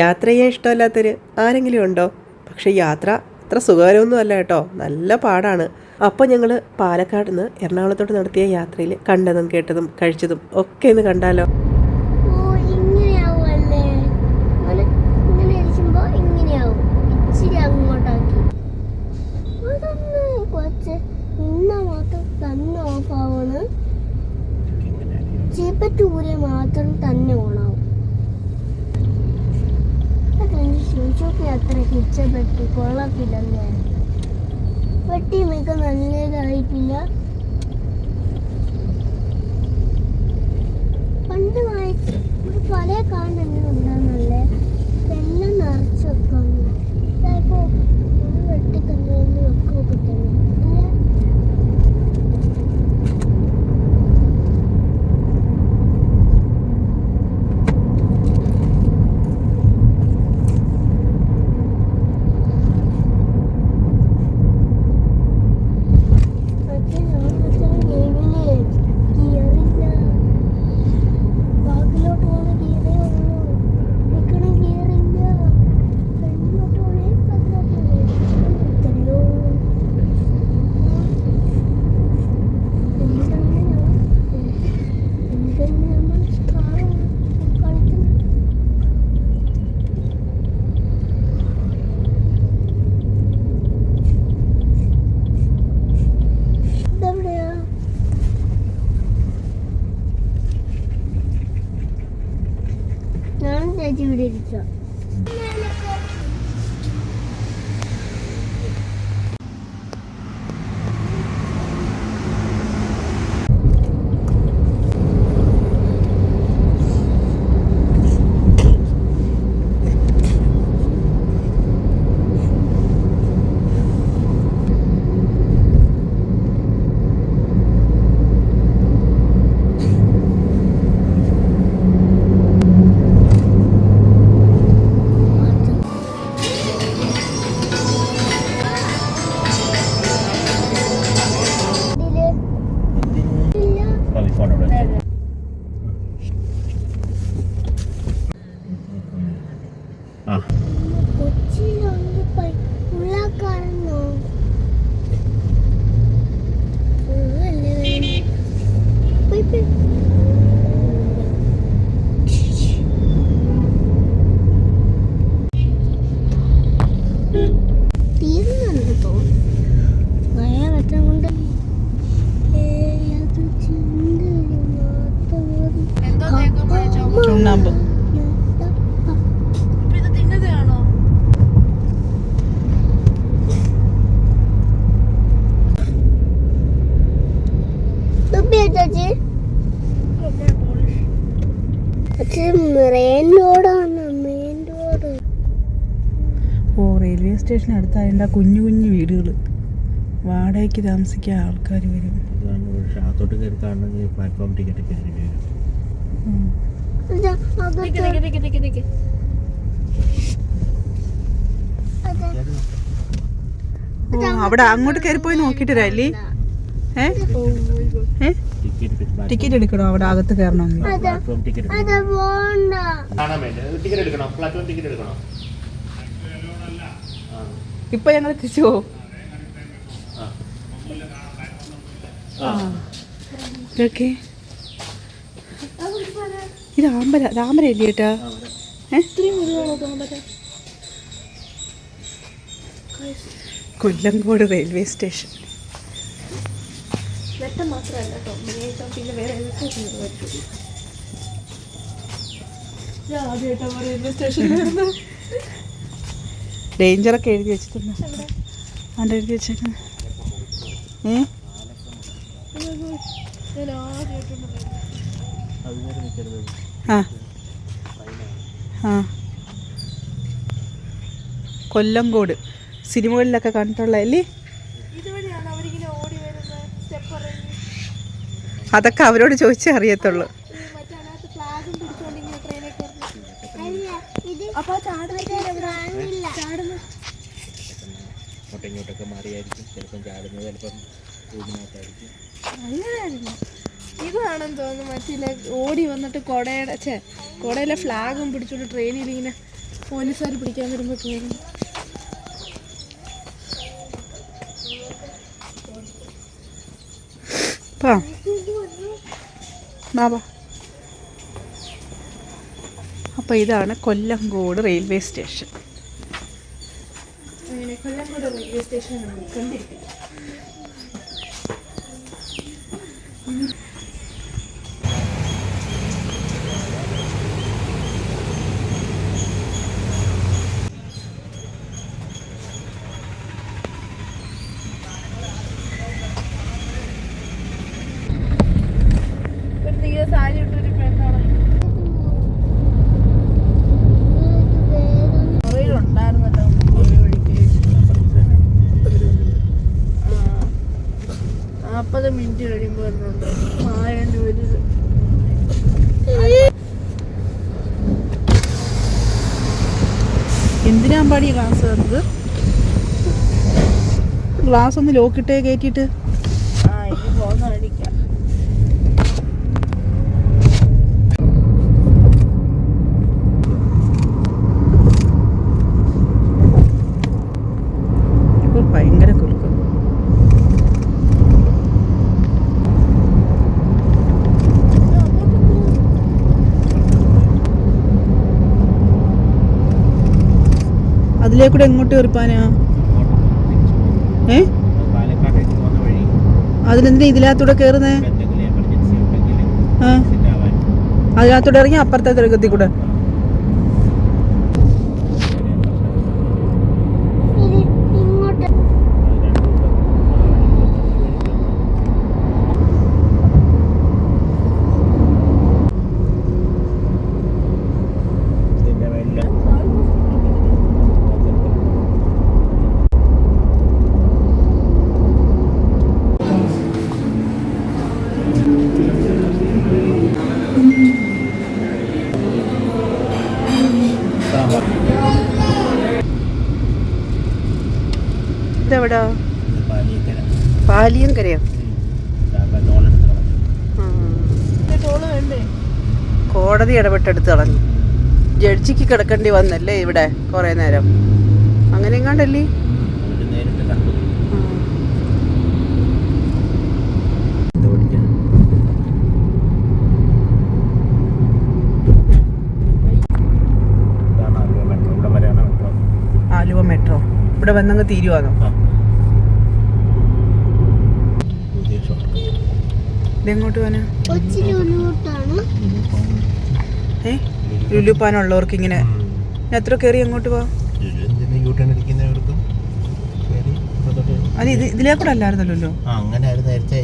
യാത്ര ചെയ്യാൻ ഇഷ്ടമല്ലാത്തൊരു ആരെങ്കിലും ഉണ്ടോ? പക്ഷേ യാത്ര അത്ര സുഖകരമൊന്നും അല്ല കേട്ടോ. നല്ല പാടാണ്. അപ്പോൾ ഞങ്ങൾ പാലക്കാട് നിന്ന് എറണാകുളത്തോട്ട് നടത്തിയ യാത്രയിൽ കണ്ടതും കേട്ടതും കഴിച്ചതും ഒക്കെ ഒന്ന് കണ്ടാലോ? മാത്രം തന്നെ അങ്ങനെ ആവാണ് അത്ര കൊള്ളത്തില്ല ഇഷ്ടപ്പെട്ടു കൊള്ളത്തില്ലല്ലേ വെട്ടി മിക്ക നല്ലതായിട്ടില്ല. ഞാൻ പക്ഷേ മെയിൻ റോഡാണ് മെയിൻ റോഡ് ഓ റെയിൽവേ സ്റ്റേഷൻ അടുത്തായതുകൊണ്ട് ആ കുഞ്ഞു കുഞ്ഞു വീടുകൾ വാടകയ്ക്ക് താമസിക്കാൻ ആൾക്കാർ വരും. കയറി കാണണമെങ്കിൽ പ്ലാറ്റ്ഫോം ടിക്കറ്റ് അവിടെ അങ്ങോട്ട് കയറി പോയി നോക്കിയിട്ട് വരാല്ലേ ഏ? ഏ? ടിക്കറ്റ് എടുക്കണോ? അവിടെ അകത്ത് കയറണമെങ്കിൽ. ഇപ്പൊ ഞങ്ങൾ അത് പോണ്ട. കാണാൻ വേണ്ടി. ടിക്കറ്റ് എടുക്കണോ? പ്ലാറ്റ്ഫോം ടിക്കറ്റ് എടുക്കണോ? ആ. ഇപ്പൊ ഞങ്ങൾ കോമ്പിനേഷൻ പിന്നെ വേറെ ഇതൊക്കെ ഇത് ആമ്പല താമര ഇല്ലേ ചേട്ടാ ഏ കൊല്ലങ്കോട് റെയിൽവേ സ്റ്റേഷൻ ഡേഞ്ചറൊക്കെ എഴുതി വെച്ചിട്ടുണ്ട്. അവിടെ എഴുതി വെച്ചേക്കൊല്ലംകോട് ഏ? ആ. ആ. സിനിമകളിലൊക്കെ കണ്ടിട്ടുള്ള അല്ലേ? അതൊക്കെ അവരോട് ചോദിച്ചേ അറിയത്തുള്ളൂ. ചാടുന്നത് ഇതാണെന്ന് തോന്നുന്നു മറ്റേ ഓടി വന്നിട്ട് കൊടയുടെ ഛേ കൊടയിലെ ഫ്ലാഗും പിടിച്ചോണ്ട് ട്രെയിനിൽ ഇങ്ങനെ പോലീസുകാർ പിടിക്കാൻ വരുമ്പോൾ ട്രെയിനിൽ പാ. ബാബാ. അപ്പോൾ ഇതാണ് Kollengode railway station. Kollengode railway station കണ്ടിരിക്കുന്നത്. കഴിയുമ്പോൾ വരുന്നുണ്ട്. എന്തിനാ ഗ്ലാസ് തന്നത് ഗ്ലാസ് ഒന്ന് ലോക്കിട്ടേ കയറ്റിയിട്ട്. അതിലേക്കൂടെ എങ്ങോട്ട് കയറിപ്പാനാ ഏ? അതിലെന്തിനാ ഇതിനകത്തൂടെ കയറുന്നേ ആ. അതിനകത്തൂടെ ഇറങ്ങി അപ്പുറത്തെ തിരക്കത്തിൽ കൂടെ കോടതി ഇടപെട്ടെടുത്ത് കളഞ്ഞു. ജഡ്ജിക്ക് കിടക്കേണ്ടി വന്നല്ലേ ഇവിടെ കുറേ നേരം? അങ്ങനെ എങ്ങാണ്ടല്ലേ ആലുവ മെട്രോ. ഇവിടെ വന്നങ്ങ് തീരുവാണോ ഇതെങ്ങോട്ട് ഉള്ളിലോട്ടാണ് ഏ? ലുലുപ്പാനുള്ളവർക്ക് ഇങ്ങനെ എത്ര കയറി അങ്ങോട്ട് പോവാം? അത് ഇത് ഇതിലേക്കൂടെ അല്ലായിരുന്നല്ലോ ആ അങ്ങനെ നേരത്തെ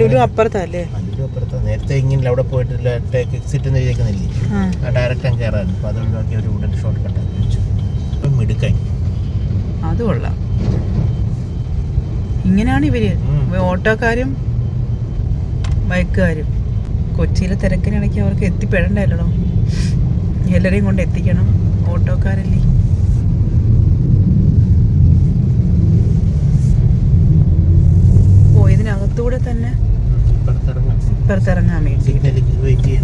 ലുലു അപ്പുറത്തല്ലേ? അപ്പുറത്ത്. നേരത്തെ ഇങ്ങനെ അവിടെ പോയിട്ടില്ല എക്സിറ്റ് എന്ന് എഴുതിയേക്കുന്നില്ലേ ഡയറക്റ്റ് അങ്ങ് കയറായിരുന്നു അപ്പോൾ അത് ഒഴിവാക്കി ഒരു ഉടൻ ഷോർട്ട് കട്ട് ആക്കി വെച്ചു. അപ്പം മിടുക്കായി. അത് കൊള്ളാം. ഇങ്ങനെയാണ് ഇവർ. ഓട്ടോക്കാരും ബൈക്കുകാരും. കൊച്ചിയിലെ തിരക്കിനിടയ്ക്ക് അവർക്ക് എത്തിപ്പെടണ്ടല്ലോ എല്ലാരെയും കൊണ്ട് എത്തിക്കണം. ഓട്ടോക്കാരല്ലേ? ഓ ഇതിനകത്തൂടെ തന്നെ ഇപ്പുറത്തിറങ്ങാം. ഇപ്പുറത്തിറങ്ങാൻ വേണ്ടി. വെയിറ്റ്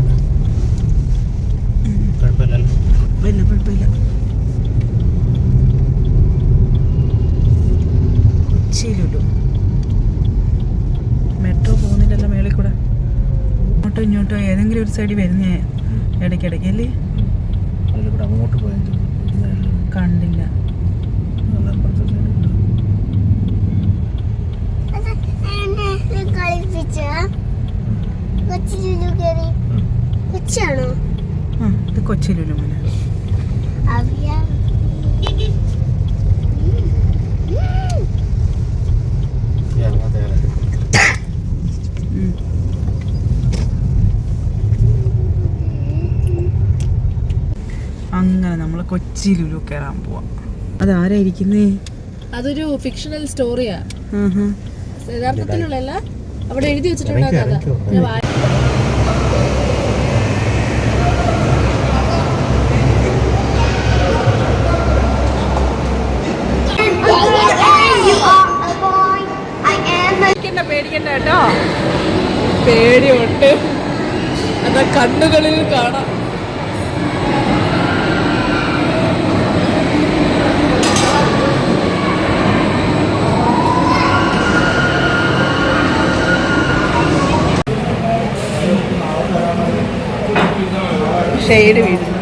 കുഴപ്പമില്ലല്ലോ. കുഴപ്പമില്ല കൊച്ചിയിലുള്ളൂ. മെട്രോ പോകുന്നില്ലല്ലോ മേളിൽ കൂടെ. അങ്ങോട്ടോ ഇങ്ങോട്ടോ ഏതെങ്കിലും ഒരു സൈഡിൽ വരുന്നേ. ഇടയ്ക്കിടയ്ക്ക് അല്ലേ? അതിൽ കൂടെ അങ്ങോട്ട് പോയത് കണ്ടില്ല. കൊച്ചിലുലു കൊച്ചിലുലു കൂടെ എന്നെ കളിപ്പിച്ച കൊച്ചിലു കയറി ഉം. കൊച്ചാണോ ആ ഇത് കൊച്ചിയിലുള്ളൂ മോനെ അറിയാ ഈ അങ്ങോട്ട് കയറാം ഉം. അങ്ങനെ നമ്മൾ കൊച്ചി ലുലു കയറാൻ പോവാം. അതാരായിരിക്കുന്നേ? അതൊരു ഫിക്ഷണൽ സ്റ്റോറിയാ യഥാർത്ഥത്തിലുള്ള അവിടെ എഴുതി വെച്ചിട്ടുണ്ട് കഥ പേടിക്കണ്ട കേട്ടോ. പേടിയുണ്ട്. അതാ കണ്ണുകളിൽ കാണാം. ഷെയ്ഡ് വീഴുന്നു.